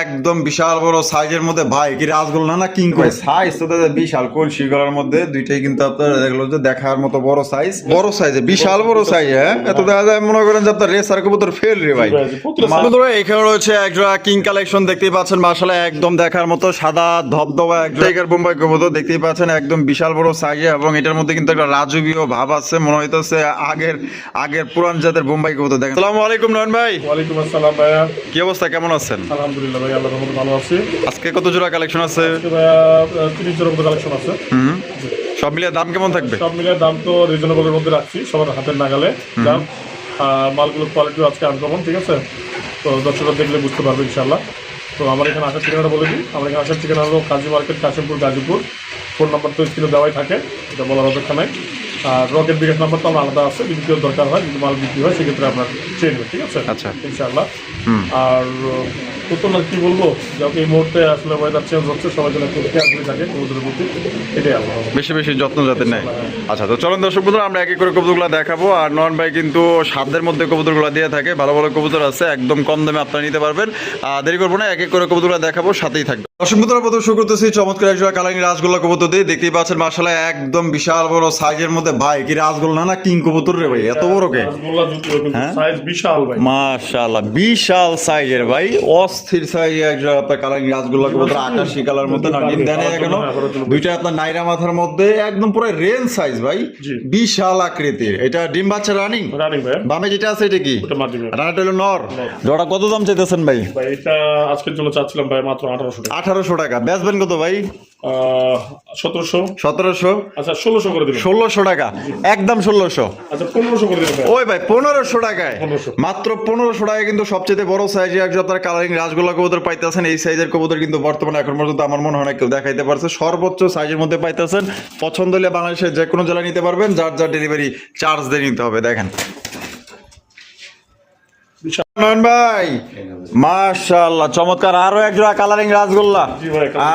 একদম বিশাল বড় সাইজের মধ্যে ভাই কি রাসগোল্লা না কিং করে সাইজ তো দাদা বিশাল কলসি গলার মধ্যে দুইটাই কিন্তু আপনার দেখল যে দেখার মতো বড় সাইজ বড় সাইজে বিশাল বড় সাইজ হ্যাঁ? এত দেখা যায় মনে করেন যে আপনার রেসার কবুতর ফেল রে ভাই। বন্ধুরা এখানে রয়েছে একজোড়া কিং কালেকশন দেখতেই পাচ্ছেন মাসালা একদম দেখার মতো সাদা ধবধবা এক টাইগার বোম্বাই কবুতর দেখতেই পাচ্ছেন একদম বিশাল বড় সাইজে এবং এটার মধ্যে কিন্তু একটা রাজকীয় ভাব আছে মনে হইতেছে আগের আগের পুরান জাতের বোম্বাই কবুতর। দেখেন আসসালামু আলাইকুম নয়ন ভাই। ওয়ালাইকুম আসসালাম ভাইয়া। কি অবস্থা কেমন আছেন? আলহামদুলিল্লাহ। ভাই আল্লাহ রহমত ভালো আছি। আজকে কত জোড়া কালেকশন আছে? তিরিশ জনের মতো কালেকশন আছে। সব মিলিয়ে দাম কেমন থাকবে? সব মিলিয়ে দাম তো রিজনেবলের মধ্যে রাখছি সবার হাতের নাগালে দাম। মালগুলোর কোয়ালিটিও আজকে আনকমন ঠিক আছে? তো দর্শকরা দেখলে বুঝতে পারবে ইনশাল্লাহ তো আমার এখানে আসার ঠিকানাটা বলে দিই। আমার এখানে আসার ঠিকানা হলো Kazi market Kashimpur Gazipur. Phone number তো স্ক্রিনে দেওয়াই থাকে এটা বলার অপেক্ষা নাই। আর রকেট বিকাশ নাম্বার তো আমার আলাদা আছে যদি কেউ দরকার হয় যদি মাল বিক্রি হয় সেক্ষেত্রে আপনার চেয়ে নেবেন ঠিক আছে? আচ্ছা। ইনশাআল্লাহ। আর নতুন আর কি বলব যাকে এই মুহূর্তে আসলে ওয়েদার চেঞ্জ হচ্ছে সবাই যেন একটু খেয়াল করে থাকে কবুতরের প্রতি এটাই আল্লাহ বেশি বেশি যত্ন যাতে নেয়। আচ্ছা তো চলুন দর্শক বন্ধুরা আমরা এক এক করে কবুতরগুলো দেখাবো। আর নন ভাই কিন্তু সাধ্যের মধ্যে কবুতরগুলো দিয়ে থাকে। ভালো ভালো কবুতর আছে একদম কম দামে আপনারা নিতে পারবেন। আর দেরি করব না এক এক করে কবুতরগুলো দেখাবো সাথেই থাকবে। দর্শক বন্ধুরা প্রথম শুরু করতেছি চমৎকার একজোড়া কালারিং রাসগোল্লা কবুতর দিয়ে। দেখতেই পাচ্ছেন একদম বিশাল বড় সাইজের মধ্যে। ভাই কি রাসগোল্লা না কিং কবুতর রে ভাই এত বড় কে? হ্যাঁ? সাইজ বিশাল বিশাল সাইজের ভাই অস্থির আপনার কালারিং কবুতর আকাশি কালার মধ্যে না ডিম দেনে কেন দুইটা আপনার নাইরা মাথার মধ্যে একদম পুরো রেল সাইজ ভাই বিশাল আকৃতির। এটা ডিম বাচ্চা রানিং? রানিং বামে যেটা আছে এটা কি? রানাটা হলো নর। জোড়া কত দাম চাইতেছেন ভাই? ভাই এটা আজকের জন্য চাচ্ছিলাম ভাই মাত্র আঠারোশো টাকা। আঠারোশো টাকা। বেচবেন কত ভাই? সতেরোশো? সতেরোশো? আচ্ছা ষোলোশো করে দিবেন। ষোলোশো টাকা। একদম ষোলোশো। আচ্ছা পনেরোশো করে দিবেন ভাই। ওই ভাই পনেরোশো টাকায়। মাত্র পনেরোশো টাকায় কিন্তু সবচেয়ে বড় সাইজে একজন আপনার কালারিং রাসগোল্লা কবুতর পাইতেছেন। এই সাইজের কবুতর কিন্তু বর্তমানে এখন পর্যন্ত আমার মনে হয় না কেউ দেখাইতে পারছে। সর্বোচ্চ সাইজের মধ্যে পাইতেছেন। পছন্দ হলে বাংলাদেশের যে কোনো জেলায় নিতে পারবেন। যার যার ডেলিভারি চার্জ দিয়ে নিতে হবে। দেখেন। নয়ন ভাই। মাশাআল্লাহ চমৎকার। আরও এক জোড়া কালারিং রাসগোল্লা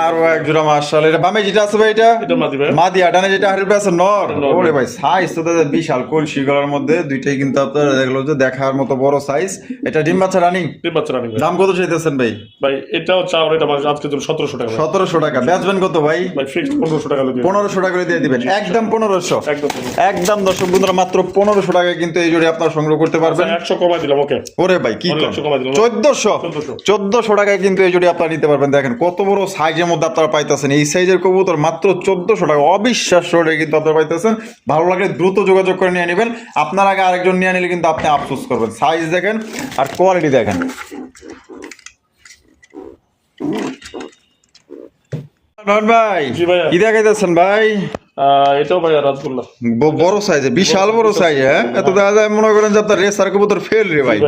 আরও এক জোড়া মাশাআল্লাহ। এটা বামে যেটা আছে ভাই এটা? মাদি যেটা হারির আছে নর। নর। ওরে ভাই সাইজ তো দাদা বিশাল কলসি গলার মধ্যে। দুইটাই কিন্তু আপনার দেখল যে দেখার মতো বড় সাইজ এটা ডিম বাচ্চা রানিং? তিন বাচ্চা রানিং দাম কত চাইতেছেন ভাই? ভাই এটাও চাও এটা জন্য টাকা। ভাই। সতেরোশো টাকা। বেচবেন কত ভাই? ভাই ফিক্সড পনেরোশো টাকা দিয়ে পনেরোশো টাকা করে দিয়ে দিবেন। একদম পনেরোশো। একদম একদম দর্শক বন্ধুরা মাত্র পনেরোশো টাকা কিন্তু এই জোড়ে আপনার সংগ্রহ করতে পারবেন। একশো কমাই দিলাম ওকে ওরে ভাই কি। চোদ্দশো? চোদ্দশো। টাকায় কিন্তু এই আপনারা নিতে পারবেন। দেখেন কত বড় সাইজের মধ্যে আপনারা পাইতেছেন। এই সাইজের কবুতর মাত্র চোদ্দশো টাকা। অবিশ্বাস্য রেটে কিন্তু আপনারা পাইতেছেন। ভালো লাগলে দ্রুত যোগাযোগ করে নিয়ে নেবেন। আপনার আগে আরেকজন নিয়ে নিলে কিন্তু আপনি আফসোস করবেন। সাইজ দেখেন আর কোয়ালিটি দেখেন। নয়ন ভাই। কি দেখাইতেছেন ভাই? এটাও ভাই রাজগোল্লা। বড় সাইজে বিশাল বড় সাইজে হ্যাঁ? এত দেখা যায় মনে করেন যে আপনার রেসার কবুতর ফেল রে ভাই।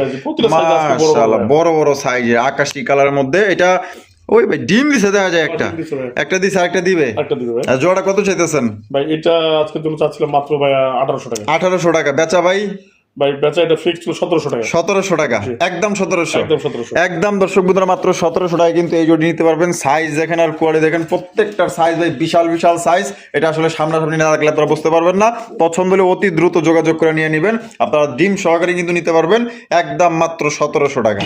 মাশাআল্লাহ। বড় বড় সাইজে আকাশি কালারের মধ্যে। এটা ওই ভাই ডিম দিছে দেখা যায় একটা। একটা দিছে আরেকটা দিবে। একটা দিবে আর জোড়া কত চাইতেছেন? ভাই এটা আজকে তুমি চাচ্ছিলাম মাত্র ভাই আঠারোশো টাকা। আঠারোশো টাকা। বেচা ভাই? ভাই বেচা এটা ফিক্সড ছিল সতেরোশো টাকা। সতেরোশো টাকা। একদম সতেরোশো। একদম সতেরোশো। একদম দর্শক বন্ধুরা মাত্র সতেরোশো টাকা কিন্তু এই নিতে পারবেন। সাইজ দেখেন আর কোয়ালিটি দেখেন প্রত্যেকটার সাইজ ভাই বিশাল বিশাল সাইজ এটা আসলে সামনাসামনি না রাখলে আপনারা বুঝতে পারবেন না। পছন্দ হলে অতি দ্রুত যোগাযোগ করে নিয়ে নেবেন। আপনারা ডিম সহকারে কিন্তু নিতে পারবেন। একদম মাত্র সতেরোশো টাকা।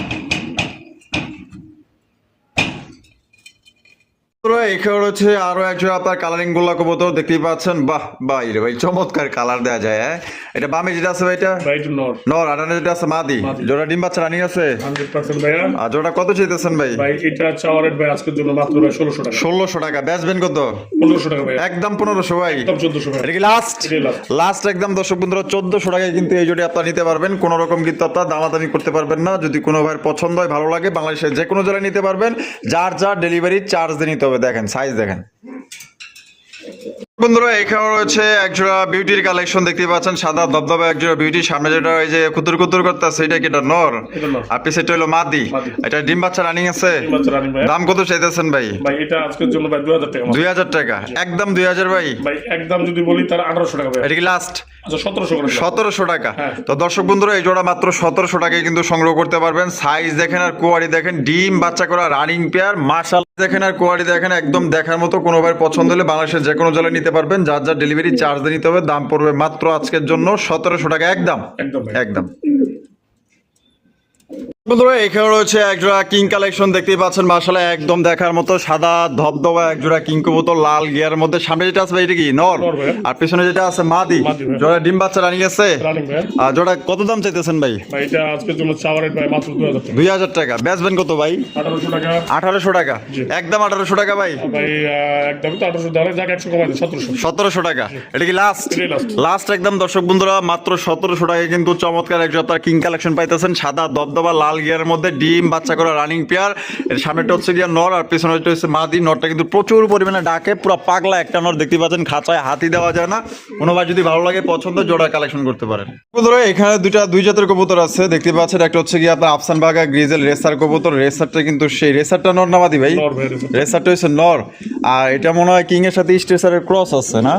বন্ধুরা, এখানে রয়েছে আরও একজন আপনার কালারিং গোল্লা কবুতর দেখতেই পাচ্ছেন। বাহ বাহ রে ভাই চমৎকার কালার দেওয়া যায় হ্যাঁ? এটা বামে যেটা আছে ভাই এটা? নর। আটানে যেটা আছে মাদি। জোড়া ডিম বাচ্চা রানিং আছে? আর জোড়া কত চাইতেছেন ভাই? ভাই এটা চাওয়ার রেট ভাই আজকের জন্য মাত্র ভাই ষোলোশো টাকা। ষোলোশো টাকা। বেচবেন কত? পনেরোশো টাকা ভাই একদম পনেরোশো ভাই। একদম চোদ্দশো ভাই এটা কি লাস্ট লাস্ট একদম দর্শক বন্ধুরা চোদ্দশো টাকায় কিন্তু এই জোড়ি আপনারা নিতে পারবেন। কোনো রকম কিন্তু আপনার দামাদামি করতে পারবেন না। যদি কোনো ভাইয়ের পছন্দ হয় ভালো লাগে বাংলাদেশের যে কোনো জেলায় নিতে পারবেন। যার যার ডেলিভারি চার্জ দিয়ে নিতে হবে। দেখেন সাইজ দেখেন। বন্ধুরা এখানে রয়েছে একজোড়া বিউটির কালেকশন দেখতে পাচ্ছেন সাদা দবদবে একজোড়া বিউটি সামনে যেটা এই যে কুতুর কুতুর করতেছে এটা কি এটা নর? আর পিছে এটা হলো মাদি। এটা ডিম বাচ্চা রানিং আছে? দাম কত চাইতেছেন ভাই? ভাই এটা আজকের জন্য ভাই দু হাজার টাকা। মাত্র। দুই হাজার টাকা। একদম দুই হাজার ভাই। ভাই একদম যদি বলি তার আঠারোশো টাকা ভাই এটা কি লাস্ট আচ্ছা সতেরোশো দিলাম। সতেরোশো টাকা। হ্যাঁ। তো দর্শক বন্ধুরা এই জোড়া মাত্র সতেরোশো টাকায় কিন্তু সংগ্রহ করতে পারবেন। সাইজ দেখেন আর কোয়ারি দেখেন ডিম বাচ্চা করা রানিং পেয়ার মার্শাল দেখেন আর কোয়ারি দেখেন একদম দেখার মতো কোনো ভাই পছন্দ হলে বাংলাদেশের যে কোনো জেলায় নিতে পারবেন। যার যার ডেলিভারি চার্জ দিতে নিতে হবে দাম পড়বে মাত্র আজকের জন্য সতেরোশো টাকা একদম। একদম একদম। বন্ধুরা এখানে রয়েছে একজোড়া কিং কালেকশন দেখতেই পাচ্ছেন মাসালে একদম দেখার মতো সাদা ধবধবা একজোড়া কিং কবুতর লাল গিয়ার মধ্যে। সামনে যেটা আছে এটা কি? নর? আর পিছনে যেটা আছে মাদি। জোড়া ডিম বাচ্চা রানিং আছে? আর জোড়া কত দাম চাইতেছেন ভাই? ভাই এটা আজকের জন্য চাওয়ার ভাই মাত্র দুই হাজার টাকা। দুই হাজার টাকা। বেচবেন কত ভাই? আঠারোশো টাকা। আঠারোশো টাকা। একদম আঠারোশো টাকা ভাই। ভাই তো আঠারোশো দাঁড়ায় যাক একশো কমাই দেয় সতেরোশো। সতেরোশো টাকা। এটা কি লাস্ট লাস্ট একদম দর্শক বন্ধুরা মাত্র সতেরোশো টাকায় কিন্তু চমৎকার আপনার কিং কালেকশন পাইতেছেন সাদা দবদবা লাল গিয়ারের মধ্যে ডিম বাচ্চা করা রানিং পেয়ার এর সামনেটা হচ্ছে গিয়া নর আর পিছনেটা হচ্ছে মাদি। নরটা কিন্তু প্রচুর পরিমাণে ডাকে পুরো পাগলা একটা নর দেখতে পাচ্ছেন খাঁচায় হাতি দেওয়া যায় না। কোনোবার যদি ভালো লাগে পছন্দ জোড়া কালেকশন করতে পারেন। বন্ধুরা এখানে দুইটা দুই জাতের কবুতর আছে। দেখতে পাচ্ছেন একটা হচ্ছে গিয়ে আপনার আফসান বাগা গ্রিজেল রেসার কবুতর। রেসারটা কিন্তু সেই রেসারটা নর না মাদি ভাই? ভাই রেসারটা হচ্ছে নর। আর এটা মনে হয় কিং এর সাথে স্টেসারের ক্রস আছে না?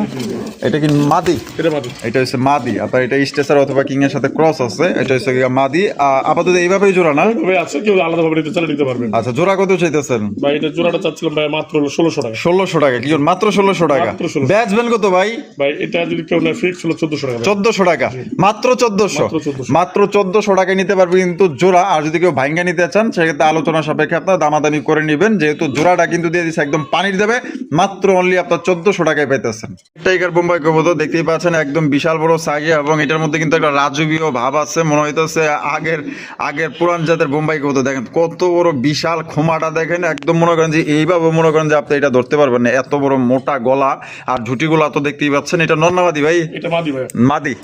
এটা কি মাদি? এটা মাত্র এটা হচ্ছে মাদি। আপনার এটা স্টেসার অথবা কিং এর সাথে ক্রস আছে। এটা হচ্ছে মাদি। আপাতত এইভাবেই জোড়া না? ভাই আছে কেউ আলাদাভাবে নিতে চাইলে নিতে পারবেন আচ্ছা জোড়া কত চাইতেছেন? ভাই এটা জোড়াটা চাচ্ছিলাম ভাই মাত্র হলো ষোলোশো টাকা। ষোলোশো টাকা। কিজন মাত্র ষোলোশো টাকা। মাত্র 1600 কত ভাই? ভাই এটা যদি কেউ নেয় ফিক্স হলো চোদ্দশো টাকা। ভাই। চোদ্দশো টাকা। মাত্র চোদ্দশো। মাত্র 1400 মাত্র চোদ্দশো টাকায় নিতে পারবে কিন্তু জোড়া। আর যদি কেউ ভাঙ্গা নিতে চান সেক্ষেত্রে আলোচনা সাপেক্ষে আপনার দামাদামি করে নেবেন। যেহেতু জোড়াটা কিন্তু দিয়ে দিচ্ছে একদম পানির দেবে মাত্র অনলি আপনার চোদ্দশো টাকায় পেতেছেন টাইগার বোম্বাই কবুতর দেখতেই পাচ্ছেন একদম বিশাল বড় সাইজে এবং এটার মধ্যে কিন্তু একটা রাজবীয় ভাব আছে। মনে হইতেছে আগের আগের পুরান জাতের বোম্বাই কবুতর। দেখেন কত বড় বিশাল খোমাটা দেখেন। একদম মনে করেন যে এইভাবে মনে করেন যে আপনি এটা ধরতে পারবেন না। এত বড় মোটা গলা আর ঝুটিগুলা তো দেখতেই পাচ্ছেন। এটা নন্নাবাদি ভাই? এটা মাদি ভাই। মাদি?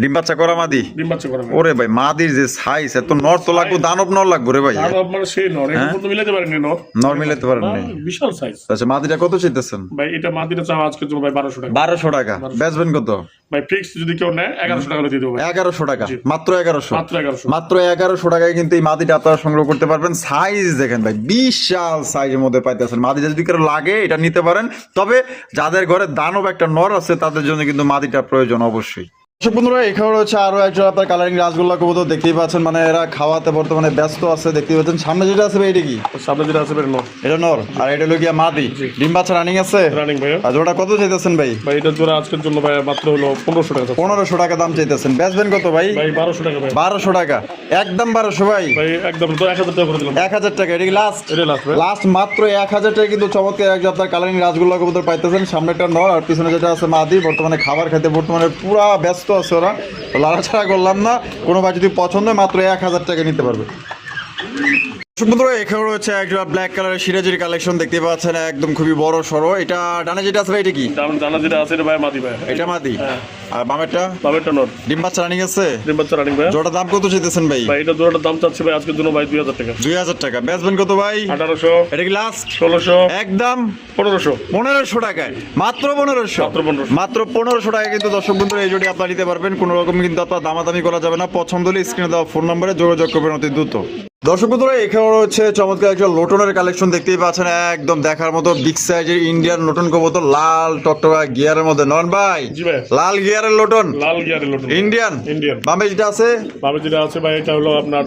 ডিম বাচ্চা করা মাদি? ডিম বাচ্চা করে ওরে ভাই মাদির যে সাইজ এত নর তো লাগবো দানব নর লাগবো রে ভাই। মানে সেই নর। মিলাতে পারেনি নর। নর মিলাতে পারেন হ্যাঁ, বিশাল সাইজ আচ্ছা মাদিটা কত চাইতেছেন? ভাই এটা মাদিটা চাওয়া জন্য ভাই বারোশো টাকা। বারোশো টাকা। বেচবেন কত? ভাই ফিক্স যদি কেউ নেয় এগারোশো টাকা দিয়ে দেবো এগারোশো টাকা। মাত্র এগারোশো। মাত্র এগারোশো। মাত্র এগারোশো টাকায় কিন্তু এই মাটিটা আপনারা সংগ্রহ করতে পারবেন। সাইজ দেখেন ভাই বিশাল সাইজের মধ্যে পাইতেছেন। মাদিটা যদি কারও লাগে এটা নিতে পারেন। তবে যাদের ঘরে দানব একটা নর আছে তাদের জন্য কিন্তু মাটিটা প্রয়োজন অবশ্যই। দর্শক বন্ধুরা এখানে রয়েছে আরও একজন আপনার কালারিং রাসগোল্লা কবুতর দেখতেই পাচ্ছেন। মানে এরা খাওয়াতে বর্তমানে ব্যস্ত আছে দেখতেই পাচ্ছেন। সামনে যেটা আছে এটা কি? সামনে যেটা আছে নর। এটা নর। আর এটা হলো গিয়া মাদি। ডিম বাচ্চা রানিং আছে? রানিং ভাই আর ওটা কত চাইতেছেন ভাই? ভাই এটা জোড়া আজকের জন্য ভাই মাত্র হলো পনেরোশো টাকা পনেরোশো টাকা দাম চাইতেছেন। বেচবেন কত ভাই? ভাই বারোশো টাকা ভাই। বারোশো টাকা। একদম বারোশো ভাই। ভাই একদম তো এক হাজার টাকা করে দিলাম। এক হাজার টাকা এটা কি লাস্ট এটা লাস্ট লাস্ট মাত্র এক হাজার টাকা কিন্তু চমৎকার একজন আপনার কালারিং রাসগোল্লা কবুতর পাইতেছেন। সামনেটা নর আর পিছনে যেটা আছে মাদি বর্তমানে খাবার খেতে বর্তমানে পুরা ব্যস্ত আছে ওরা। লাড়াছাড়া করলাম না। কোনো ভাই যদি পছন্দ মাত্র এক হাজার টাকা নিতে পারবে। বন্ধুরা এখানে রয়েছে একটা ব্ল্যাক কালারের সিরাজির কালেকশন দেখতে পাচ্ছেন একদম খুবই বড় সড়ো এটা ডানে যেটা আছে ভাই এটা কি? জানা যেটা আছে এটা ভাই মাদি ভাই। এটা মাদি? আর বামেরটা? বামেরটা নর। ডিম বাচ্চা রানিং আছে? ডিম বাচ্চা রানিং ভাই। জোড়া দাম কত চাইতেছেন ভাই? ভাই এটা জোড়াটার দাম চাচ্ছে ভাই আজকের জন্য ভাই দুই হাজার টাকা। দুই হাজার টাকা। বেচবেন কত ভাই? আঠারোশো। এটা কি লাস্ট ষোলোশো। একদম? পনেরোশো। পনেরোশো টাকায়। মাত্র পনেরোশো? মাত্র 1500 মাত্র পনেরোশো টাকায় কিন্তু দর্শক বন্ধুরা এই জোড়ি আপনার নিতে পারবেন। কোনো রকম কিন্তু আপনার দামাদামি করা যাবে না। পছন্দ হলে স্ক্রিনে দেওয়া ফোন নম্বরে যোগাযোগ করবেন অতি দ্রুত। দর্শক বন্ধুরা এখানে রয়েছে চমৎকার একটা লোটনের কালেকশন দেখতেই পাচ্ছেন একদম দেখার মতো বিগ সাইজের ইন্ডিয়ান লোটন কবুতর লাল টকটকা গিয়ারের মধ্যে। নন ভাই লাল গিয়ারের লোটন? লাল গিয়ারের লোটন ইন্ডিয়ান ইন্ডিয়ান বামে যেটা আছে? বামে যেটা আছে ভাই এটা হলো আপনার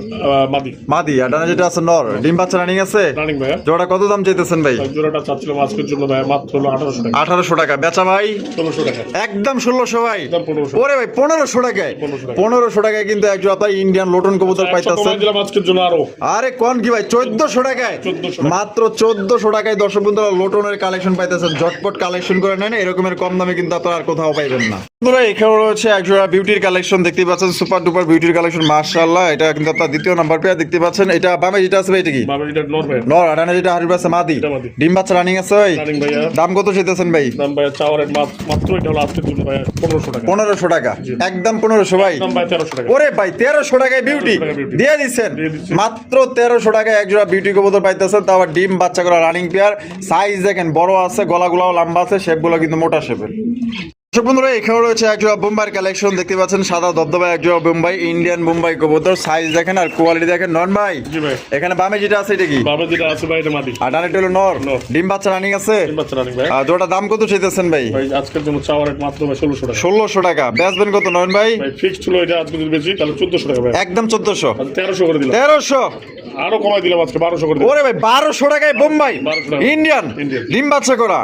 মাদি। মাদি আর ডানে যেটা আছে নর। ডিম বাচ্চা রানিং আছে? রানিং ভাই জোড়া কত দাম চাইতেছেন ভাই? জোড়াটা চাচ্ছিলাম আজকের জন্য ভাই মাত্র হলো আঠারোশো টাকা। আঠারোশো টাকা। বেচা ভাই? ষোলোশো টাকা। একদম ষোলোশো ভাই। একদম পনেরোশো ওরে ভাই পনেরোশো টাকায়। 1500 পনেরোশো টাকায় কিন্তু একজন আপনার ইন্ডিয়ান লোটন কবুতর পাইতেছেন। দিলাম আজকের জন্য আরও। আরে কোন কি ভাই? চোদ্দশো টাকায়? মাত্র চোদ্দশো টাকায় দর্শক বন্ধুরা লোটনের কালেকশন পাইতেছেন। ঝটপট কালেকশন করে নেন এরকমের কম দামে কিন্তু আপনারা আর কোথাও পাইবেন না। বন্ধুরা এখানে রয়েছে একজোড়া বিউটির কালেকশন দেখতে পাচ্ছেন সুপার ডুপার বিউটির কালেকশন মার্শাল্লাহ এটা কিন্তু আপনার দ্বিতীয় নাম্বার দেখতে পাচ্ছেন। এটা বামে যেটা আছে এটা কি? নর যেটা হারির আছে মাদি। ডিম বাচ্চা রানিং আছে ভাই? দাম কত চাইতেছেন ভাই? দাম ভাই চাওয়ার রেট মাত্র এটা হলো ভাই পনেরোশো টাকা। পনেরোশো টাকা। একদম পনেরোশো ভাই। ওরে ভাই তেরোশো টাকায় বিউটি 1300 টাকায় beauty। দিয়ে দিয়ে দিচ্ছি। মাত্র তেরোশো টাকায় একজোড়া বিউটি কবুতর পাইতেছেন তারপর ডিম বাচ্চা করা রানিং পেয়ার সাইজ দেখেন, বড় আছে, গলাগুলাও লম্বা আছে শেপগুলো কিন্তু মোটা শেপের বন্ধুরা এখানে রয়েছে একজোড়া বোম্বাইয়ের কালেকশন দেখতে পাচ্ছেন সাদা দবদবা একজোড়া বোম্বাই ইন্ডিয়ান বোম্বাই কবুতর। সাইজ দেখেন আর কোয়ালিটি দেখেন। নন ভাই এখানে বামে যেটা আছে এটা কি? বামে যেটা আছে ভাই এটা মাদি। আর ডানে হলো নর। ডিম বাচ্চা রানিং আছে? ডিম বাচ্চা রানিং ভাই। আর জোড়া দাম কত চাইতেছেন ভাই? ভাই আজকের জন্য চাওয়ার রেট মাত্র ভাই ষোলোশো টাকা। ষোলোশো টাকা। বেচবেন কত নয়ন ভাই? ভাই ফিক্সড এটা আজকে যদি বেশি তাহলে চোদ্দশো টাকা ভাই। একদম চোদ্দশো। তেরোশো করে দিলাম। তেরোশো? আরও কমাই দিলাম আজকে বারোশো করে দিলাম। ওরে ভাই বারোশো টাকায় বোম্বাই। ইন্ডিয়ান ডিম বাচ্চা করা।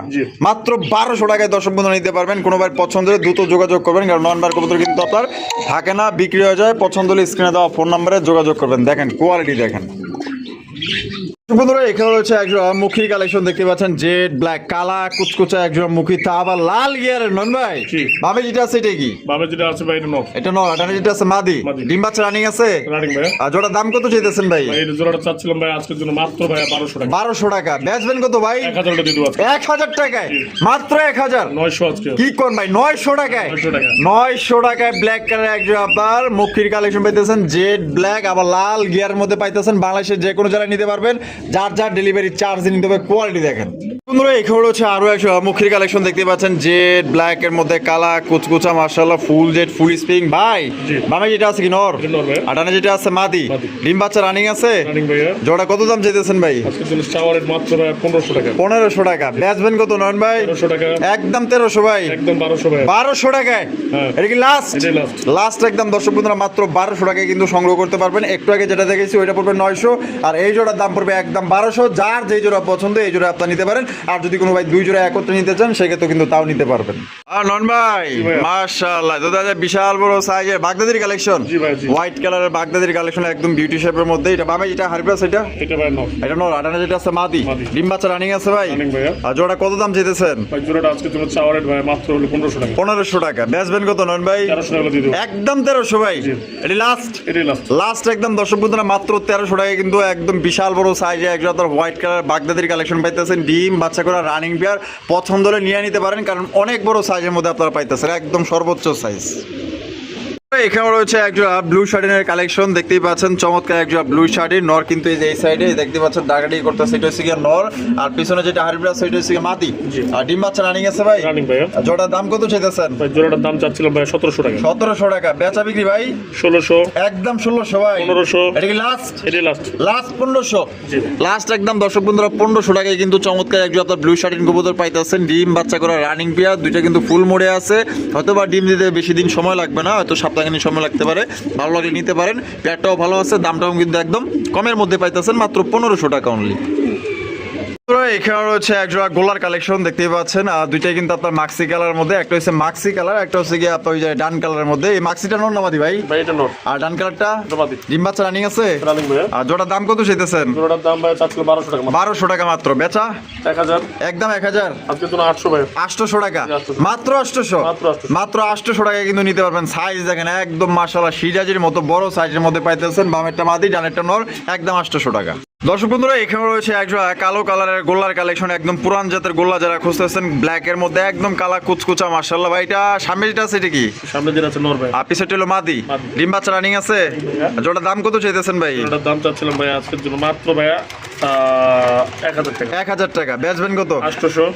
মাত্র বারোশো টাকায় দর্শক বন্ধু নিতে পারবেন। কোনো ভাই পছন্দ হলে দ্রুত যোগাযোগ করবেন, কারণ নন বার কবুতর কিন্তু আপনার থাকে না, বিক্রি হয়ে যায়, পছন্দ হলে স্ক্রিনে দেওয়া ফোন নাম্বারে যোগাযোগ করবেন। দেখেন কোয়ালিটি দেখেন। বন্ধুরা এখানে রয়েছে একজন মুখী কালেকশন দেখতে পাচ্ছেন জেড ব্ল্যাক কালা কুচকুচা একজন মুখী তা আবার লাল গিয়ারের নন ভাই। ভাবে যেটা আছে এটা কি? যেটা আছে ভাই এটা এটা যেটা আছে মাদি। ডিম বাচ্চা রানিং আছে? রানিং ভাই। আর জোড়া দাম কত চাইতেছেন ভাই? এই জোড়াটা চাচ্ছিলাম ভাই আজকের জন্য মাত্র ভাই বারোশো টাকা। বারোশো টাকা। বেচবেন কত ভাই? এক হাজার টাকা দিয়ে দেবো আজকে। এক হাজার টাকায়। মাত্র এক হাজার? নয়শো আজকে। কি কোন ভাই নয়শো টাকায়? 900 টাকা। নয়শো টাকায় ব্ল্যাক কালার একজন আপনার মুখির কালেকশন পাইতেছেন জেড ব্ল্যাক আবার লাল গিয়ার মধ্যে পাইতেছেন বাংলাদেশের যে কোনো জায়গায় নিতে পারবেন। যার যার ডেলিভারি চার্জ নিতে হবে কোয়ালিটি দেখেন। বন্ধুরা এই খবর হচ্ছে আরও একশো মুখির কালেকশন দেখতে পাচ্ছেন জেড ব্ল্যাক এর মধ্যে কালা কুচকুচা মার্শাল্লাহ ফুল জেড ফুল স্প্রিং ভাই। বামে যেটা আছে কি নর? আটানে যেটা আছে মাদি। ডিম বাচ্চা রানিং আছে? জোড়া কত দাম চাইতেছেন ভাই? পনেরোশো টাকা। বেচবেন কত নন ভাই? একদম তেরোশো ভাই। বারোশো টাকায়? হ্যাঁ। এটা কি লাস্ট লাস্ট একদম দর্শক বন্ধুরা মাত্র বারোশো টাকায় কিন্তু সংগ্রহ করতে পারবেন। একটু আগে যেটা দেখেছি ওইটা পড়বে নয়শো। আর এই জোড়ার দাম পড়বে একদম বারোশো। যার যেই জোড়া পছন্দ এই জোড়া আপনার নিতে পারেন। আর যদি কোনো ভাই দুই জোড়া একত্রে নিতে চান সেক্ষেত্রে কিন্তু তাও নিতে পারবেন। আর নন ভাই। মাশাআল্লাহ। দাদা বিশাল বড় সাইজের বাগদাদির কালেকশন জি ভাই, জি। হোয়াইট কালারের বাগদাদির কালেকশন একদম বিউটি শেপের মধ্যে। এটা হারপ্লাস এটা? এটা ভাই এটা নর আটানা যেটা আছে মাদি। ডিম বাচ্চা রানিং আছে ভাই? আর জোড়া কত দাম ভাই জোড়াটা ভাই মাত্র হলো টাকা। পনেরোশো টাকা। বেচবেন কত নন ভাই? তেরোশো টাকা দিয়ে একদম তেরোশো ভাই। এটি লাস্ট লাস্ট একদম দর্শক বন্ধুরা মাত্র তেরোশো টাকা কিন্তু একদম বিশাল বড় সাইজে একজন হোয়াইট কালার বাগদাদির কালেকশন পাইতেছেন। ডিম বাচ্চা করা রানিং পেয়ার পছন্দ হলে নিয়ে নিতে পারেন, কারণ অনেক বড় সাইজের মধ্যে আপনারা পাইতেছেন, একদম সর্বোচ্চ সাইজ এখানে রয়েছে একজন ব্লু শার্টিনের কালেকশন দেখতেই পাচ্ছেন চমৎকার একজন ব্লু শার্টিন নর কিন্তু এই যে এই সাইডে দেখতে পাচ্ছেন ডাকাডি করতেছে এটা হচ্ছে নর আর পিছনে যেটা হারিব্রাস সেটা হচ্ছে জি। আর ডিম বাচ্চা রানিং আছে ভাই? রানিং ভাইয়া আর জোড়ার দাম কত চাইতেছেন? ভাই জোড়াটার দাম চাচ্ছিলাম ভাই সতেরোশো টাকা। সতেরোশো টাকা। বেচা বিক্রি ভাই? ষোলোশো। একদম ষোলোশো ভাই। পনেরোশো। এটা কি লাস্ট এটাই লাস্ট লাস্ট পনেরোশো? জি। লাস্ট একদম দর্শক বন্ধুরা পনেরোশো টাকায় কিন্তু চমৎকার একজন আপনার ব্লু শার্টিন কবুতর পাইতেছেন। ডিম বাচ্চা করা রানিং পেয়ার দুইটা কিন্তু ফুল মোড়ে আছে। হয়তো বা ডিম দিতে বেশি দিন সময় লাগবে না হয়তো সপ্তাহখানি সময় লাগতে পারে, ভালো লাগলে নিতে পারেন। প্যাডটাও ভালো আছে, দামটাও কিন্তু একদম কমের মধ্যে পাইতেছেন মাত্র পনেরোশো টাকা অনলি এখানে রয়েছে গোলার কালেকশন দেখতেই পাচ্ছেন। আর দুইটাই কিন্তু আপনার মাক্সি কালার মধ্যে। একটা হচ্ছে মাক্সি কালার একটা হচ্ছে গিয়ে আপনার ওই যে ডান কালারের মধ্যে। এই মাক্সিটা নর নামাদি ভাই? ভাই এটা নোট। আর ডান কালারটা জমাদি ডিম বাচ্চা রানিং আছে? রানিং ভাইয়া। আর জোড়ার দাম কত চাইতেছেন? জোড়াটার দাম ভাই চাচ্ছিল বারোশো টাকা মাত্র। বেচা? একদম এক হাজার। আজকের জন্য ভাই আটশোশো টাকা। মাত্র আটশোশো? মাত্র 800 টাকা কিন্তু নিতে পারবেন। সাইজ দেখেন একদম সিরাজির মতো বড় সাইজের মধ্যে পাইতেছেন। বামেরটা মাদি ডানেরটা নর একদম আটশোশো টাকা। দর্শক বন্ধুরা এখানে রয়েছে একজন কালো কালারের গোল্লার কালেকশন একদম পুরান জাতের গোল্লা যারা খুঁজতেছেন ব্ল্যাক এর মধ্যে একদম কালা কুচকুচা মার্শাল্লাহ ভাই। এটা সামনে যেটা আছে এটা কি? সামনে যেটা আছে নোর ভাই। আর পিছেরটা হলো মাদি। ডিম বাচ্চা রানিং আছে? জোটার দাম কত চাইতেছেন ভাই? জোড়াটার দাম চাচ্ছিলাম ভাই আজকের জন্য মাত্র ভাইয়া এক হাজার টাকা। এক বেচবেন কত?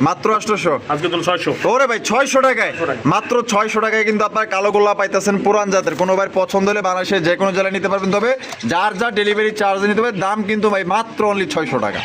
মাত্র আটশোশো? আজকের জন্য ছয়শো। ওরে ভাই ছয়শো টাকায়? মাত্র ছয়শো টাকায় কিন্তু আপনার কালো গোল্লা পাইতেছেন পুরান জাতের। কোনো ভাই পছন্দ হলে বাংলাদেশের যে কোনো জেলায় নিতে পারবেন। তবে যার যার ডেলিভারি চার্জ নিতে হবে দাম কিন্তু ভাই মাত্র অনলি ছয়শো টাকা।